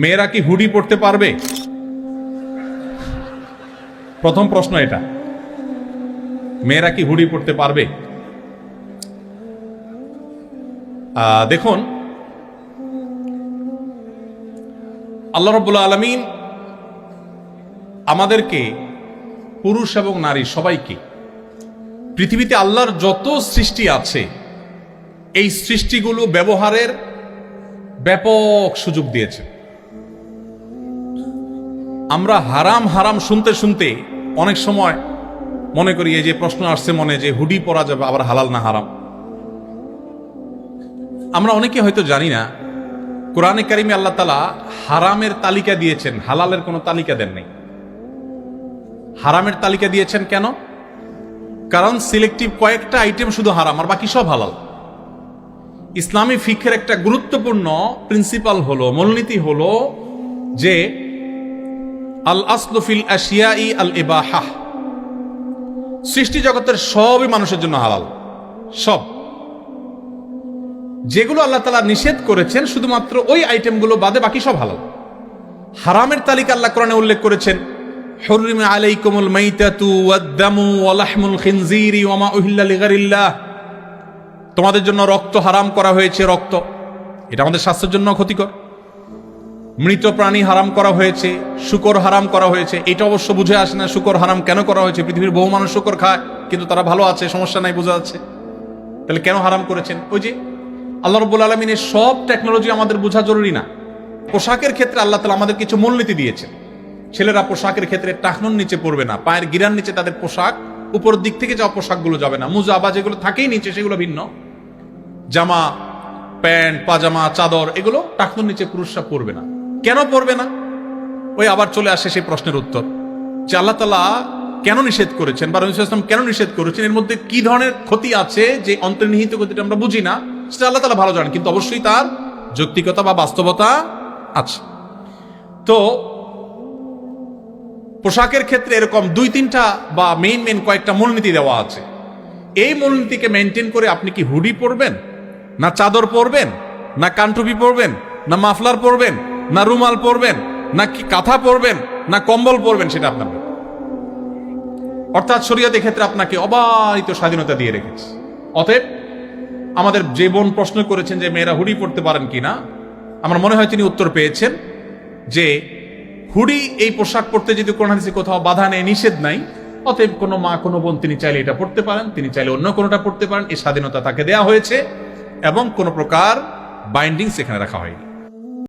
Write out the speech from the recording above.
মেয়েরা কি হুডি পড়তে পারবে? প্রথম প্রশ্ন এটা। মেয়েরা কি হুডি পড়তে পারবে? দেখুন। আল্লাহ রব্বুল্লা আলমিন আমাদেরকে পুরুষ এবং নারী সবাইকে পৃথিবীতে আল্লাহর যত সৃষ্টি আছে, এই সৃষ্টিগুলো ব্যবহারের ব্যাপক সুযোগ দিয়েছে। আমরা হারাম হারাম শুনতে শুনতে অনেক সময় মনে করি, এই যে প্রশ্ন আসছে মনে, যে হুডি পরা যাবে, আবার হালাল না হারাম। আমরা অনেকে হয়তো জানি না, কোরআনে কারিমে আল্লাহ তালা হারামের তালিকা দিয়েছেন, হালালের কোনো তালিকা দেন নাই। হারামের তালিকা দিয়েছেন কেন? কারণ সিলেক্টিভ কয়েকটা আইটেম শুধু হারাম, আর বাকি সব হালাল। ইসলামী ফিখের একটা গুরুত্বপূর্ণ প্রিন্সিপাল হলো, মূলনীতি হলো যে আল আসলফিল আশিয়াই আল ইবাহা। সৃষ্টি জগতের সবই মানুষের জন্য হালাল। সব। যেগুলো আল্লাহ তালা নিষেধ করেছেন, শুধুমাত্র ওই আইটেমগুলো বাদে বাকি সব হালাল। হারামের তালিকা আল্লাহ কোরআনে উল্লেখ করেছেন আলাইকুমুল মাইতাতু ওয়াদ-দামু ওয়া লাহমুল খিনজিরি ওয়া মা উহিল্লা লিগাইরিল্লাহ তোমাদের জন্য রক্ত হারাম করা হয়েছে রক্ত। এটা আমাদের স্বাস্থ্যের জন্য ক্ষতিকর। মৃত প্রাণী হারাম করা হয়েছে, শুকর হারাম করা হয়েছে। এটা অবশ্য বুঝে আসে না শুকর হারাম কেন করা হয়েছে। পৃথিবীর বহু মানুষ শুকর খায়, কিন্তু তারা ভালো আছে, সমস্যা নাই, বোঝা যাচ্ছে। তাহলে কেন হারাম করেছেন? ওই যে আল্লাহ রব্বুল আলমিনের সব টেকনোলজি আমাদের বোঝা জরুরি না। পোশাকের ক্ষেত্রে আল্লাহ তালা আমাদের কিছু মূলনীতি দিয়েছেন। ছেলেরা পোশাকের ক্ষেত্রে টাকনুর নিচে পড়বে না, পায়ের গিরার নিচে তাদের পোশাক উপরের দিক থেকে যাওয়া পোশাকগুলো যাবে না। মুজা বা যেগুলো থাকেই নিচে, সেগুলো ভিন্ন। জামা, প্যান্ট, পাজামা, চাদর, এগুলো টাকনুর নিচে পুরুষরা পরবে না। কেন পরবে না? ওই আবার চলে আসে সেই প্রশ্নের উত্তর। যে আল্লাহ তালা কেন নিষেধ করেছেন বা রহিম কেন নিষেধ করেছেন? এর মধ্যে কি ধরনের ক্ষতি আছে যে অন্তর্নিহিত ক্ষতিটা আমরা বুঝি না, সেটা আল্লাহ তালা ভালো জানেন, কিন্তু অবশ্যই তার যৌক্তিকতা বা বাস্তবতা আছে। তো পোশাকের ক্ষেত্রে এরকম দুই, তিনটা বা মেইন মেইন কয়েকটা মূলনীতি দেওয়া আছে। এই মূলনীতিকে মেনটেন করে আপনি কি হুডি পরবেন? না চাদর পরবেন? না কানটুপি পরবেন? না মাফলার পরবেন? না রুমাল পরবেন, না কি কাঁথা পরবেন, না কম্বল পরবেন সেটা আপনার। অর্থাৎ শরীয়তের ক্ষেত্রে আপনাকে অবারিত স্বাধীনতা দিয়ে রেখেছে অতএব আমাদের যে বোন প্রশ্ন করেছেন যে মেয়েরা হুডি পড়তে পারেন কিনা আমার মনে হয় তিনি উত্তর পেয়েছেন যে হুডি এই পোশাক পরতে যদি কোন হাদিসে কোথাও বাধা নেই, নিষেধ নাই, অতএব কোনো মা, কোনো বোন তিনি চাইলে এটা পড়তে পারেন, তিনি চাইলে অন্য কোনোটা পড়তে পারেন, এই স্বাধীনতা তাকে দেয়া হয়েছে এবং কোনো প্রকার বাইন্ডিং সেখানে রাখা হয়নি